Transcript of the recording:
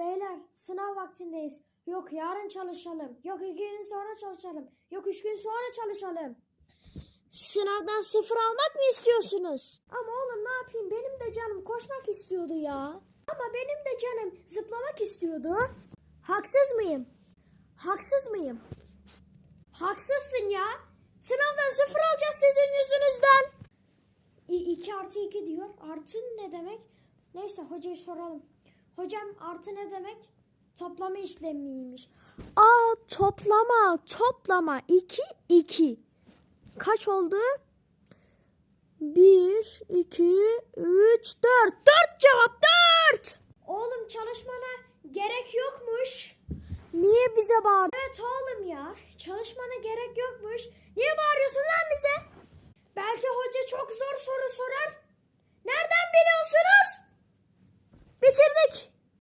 Beyler sınav vaktindeyiz. Yok yarın çalışalım. Yok iki gün sonra çalışalım. Yok üç gün sonra çalışalım. Sınavdan sıfır almak mı istiyorsunuz? Ama oğlum ne yapayım benim de canım koşmak istiyordu ya. Ama benim de canım zıplamak istiyordu. Haksız mıyım? Haksız mıyım? Haksızsın ya. Sınavdan sıfır alacağız sizin yüzünüzden. 2 artı 2 diyor. Artı ne demek? Neyse hocaya soralım. Hocam artı ne demek? Toplama işlemiymiş. Aa toplama toplama 2 2. Kaç oldu? 1 2 3 4. 4 cevap 4. Oğlum çalışmana gerek yokmuş. Niye bize bağır? Evet oğlum ya. Çalışmana gerek yokmuş. Niye bağırıyorsun lan bize? Belki hoca çok zor soru sorar. Nereden biliyorsunuz? Bitirdik.